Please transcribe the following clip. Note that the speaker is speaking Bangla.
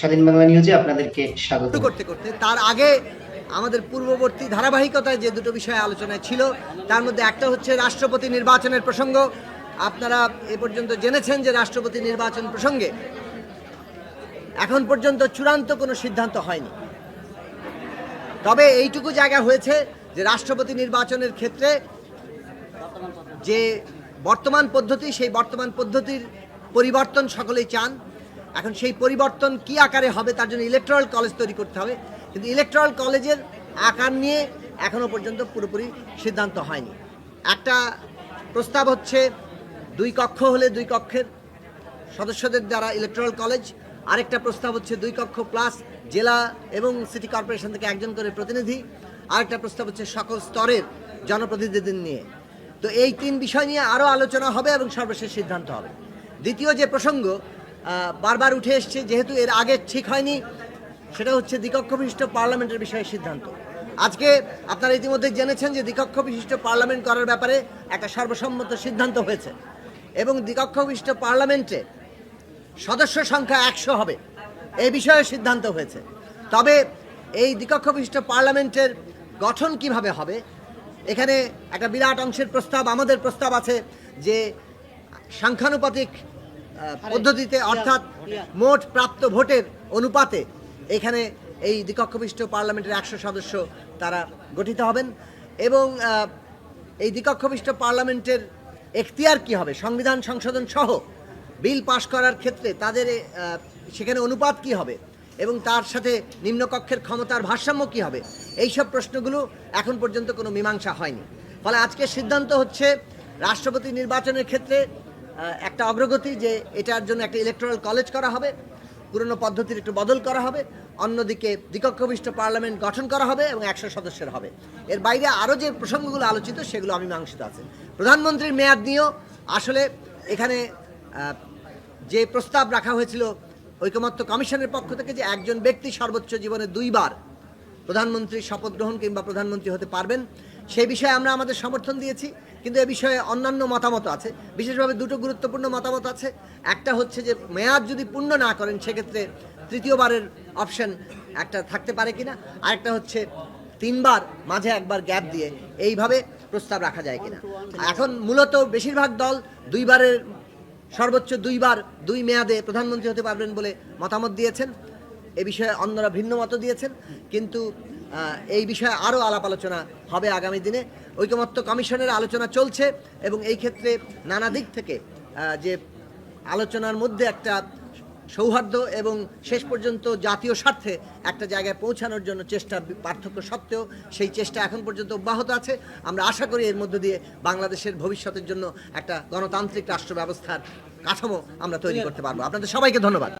স্বাধীন বাংলা নিউজে আপনাদেরকে স্বাগত। করতে করতে, তার আগে আমাদের পূর্ববর্তী ধারাবাহিকতায় যে দুটো বিষয়ে আলোচনায় ছিল, তার মধ্যে একটা হচ্ছে রাষ্ট্রপতি নির্বাচনের প্রসঙ্গ। আপনারা এ পর্যন্ত জেনেছেন যে রাষ্ট্রপতি নির্বাচন প্রসঙ্গে এখন পর্যন্ত চূড়ান্ত কোনো সিদ্ধান্ত হয়নি। তবে এইটুকু জায়গা হয়েছে যে রাষ্ট্রপতি নির্বাচনের ক্ষেত্রে যে বর্তমান পদ্ধতি, সেই বর্তমান পদ্ধতির পরিবর্তন সকলেই চান। এখন সেই পরিবর্তন কি আকারে হবে তার জন্য ইলেকট্রাল কলেজ তৈরি করতে হবে। কিন্তু ইলেকট্রাল কলেজের আকার নিয়ে এখনও পর্যন্ত পুরোপুরি সিদ্ধান্ত হয়নি। একটা প্রস্তাব হচ্ছে, দুই কক্ষ হলে দুই কক্ষের সদস্যদের দ্বারা ইলেকট্রাল কলেজ আরেকটা প্রস্তাব হচ্ছে, দুই কক্ষ প্লাস জেলা এবং সিটি কর্পোরেশন থেকে একজন করে প্রতিনিধি। আরেকটা প্রস্তাব হচ্ছে, সকল স্তরের জনপ্রতিনিধিদের নিয়ে। তো এই তিন বিষয় নিয়ে আরও আলোচনা হবে এবং সর্বশেষ সিদ্ধান্ত হবে। দ্বিতীয় যে প্রসঙ্গ বারবার উঠে এসছে, যেহেতু এর আগে ঠিক হয়নি, সেটা হচ্ছে দ্বিকক্ষ বিশিষ্ট পার্লামেন্টের বিষয়ে সিদ্ধান্ত। আজকে আপনারা ইতিমধ্যে জেনেছেন যে দ্বিকক্ষ বিশিষ্ট পার্লামেন্ট করার ব্যাপারে একটা সর্বসম্মত সিদ্ধান্ত হয়েছে। এবং দ্বিকক্ষ বিশিষ্ট পার্লামেন্টে সদস্য সংখ্যা একশো হবে এই বিষয়ে সিদ্ধান্ত হয়েছে। তবে এই দ্বিকক্ষ বিশিষ্ট পার্লামেন্টের গঠন কীভাবে হবে, এখানে একটা বিরাট অংশের প্রস্তাব, আমাদের প্রস্তাব আছে যে সাংখ্যানুপাতিক পদ্ধতিতে অর্থাৎ মোট প্রাপ্ত ভোটের অনুপাতে এখানে এই দ্বিকক্ষ বিশিষ্ট পার্লামেন্টের একশো সদস্য তারা গঠিত হবেন এবং এই দ্বিকক্ষ বিশিষ্ট পার্লামেন্টের এখতিয়ার কি হবে? সংবিধান সংশোধন সহ বিল পাশ করার ক্ষেত্রে তাদের সেখানে অনুপাত কি হবে? এবং তার সাথে নিম্নকক্ষের ক্ষমতার ভারসাম্য কি হবে? এইসব প্রশ্নগুলো এখন পর্যন্ত কোনো মীমাংসা হয়নি। ফলে আজকে সিদ্ধান্ত হচ্ছে রাষ্ট্রপতি নির্বাচনের ক্ষেত্রে একটা অগ্রগতি যে এটার জন্য একটা ইলেকট্রাল কলেজ করা হবে, পুরনো পদ্ধতির একটু বদল করা হবে, অন্যদিকে দ্বিকক্ষবিষ্ট পার্লামেন্ট গঠন করা হবে এবং একশো সদস্যের হবে। এর বাইরে আরও যে প্রসঙ্গগুলো আলোচিত, সেগুলো অমীমাংসিত আছে। প্রধানমন্ত্রীর মেয়াদ নিয়েও আসলে এখানে যে প্রস্তাব রাখা হয়েছিল ঐকমত্য কমিশনের পক্ষ থেকে যে একজন ব্যক্তি সর্বোচ্চ জীবনে দুইবার প্রধানমন্ত্রী শপথ গ্রহণ কিংবা প্রধানমন্ত্রী হতে পারবেন সেই বিষয়ে আমরা আমাদের সমর্থন দিয়েছি। কিন্তু এ বিষয়ে অন্যান্য মতামত আছে। বিশেষভাবে দুটো গুরুত্বপূর্ণ মতামত আছে। একটা হচ্ছে যে, মেয়াদ যদি পূর্ণ না করেন, সেক্ষেত্রে তৃতীয়বারের অপশন একটা থাকতে পারে কিনা। আরেকটা হচ্ছে, তিনবার মাঝে একবার গ্যাপ দিয়ে এইভাবে প্রস্তাব রাখা যায় কিনা। এখন মূলত বেশিরভাগ দল দুইবারের, সর্বোচ্চ দুইবার দুই মেয়াদে প্রধানমন্ত্রী হতে পারবেন বলে মতামত দিয়েছেন। এ বিষয়ে অন্যরা ভিন্ন মত দিয়েছেন। কিন্তু এই বিষয়ে আরও আলাপ আলোচনা হবে আগামী দিনে। ঐকমত্য কমিশনের আলোচনা চলছে এবং এই ক্ষেত্রে নানা দিক থেকে যে আলোচনার মধ্যে একটা সৌহার্দ্য এবং শেষ পর্যন্ত জাতীয় স্বার্থে একটা জায়গায় পৌঁছানোর জন্য চেষ্টা পার্থক্য সত্ত্বেও সেই চেষ্টা এখন পর্যন্ত অব্যাহত আছে। আমরা আশা করি এর মধ্য দিয়ে বাংলাদেশের ভবিষ্যতের জন্য একটা গণতান্ত্রিক রাষ্ট্র ব্যবস্থার কাঠামো আমরা তৈরি করতে পারব। আপনাদের সবাইকে ধন্যবাদ।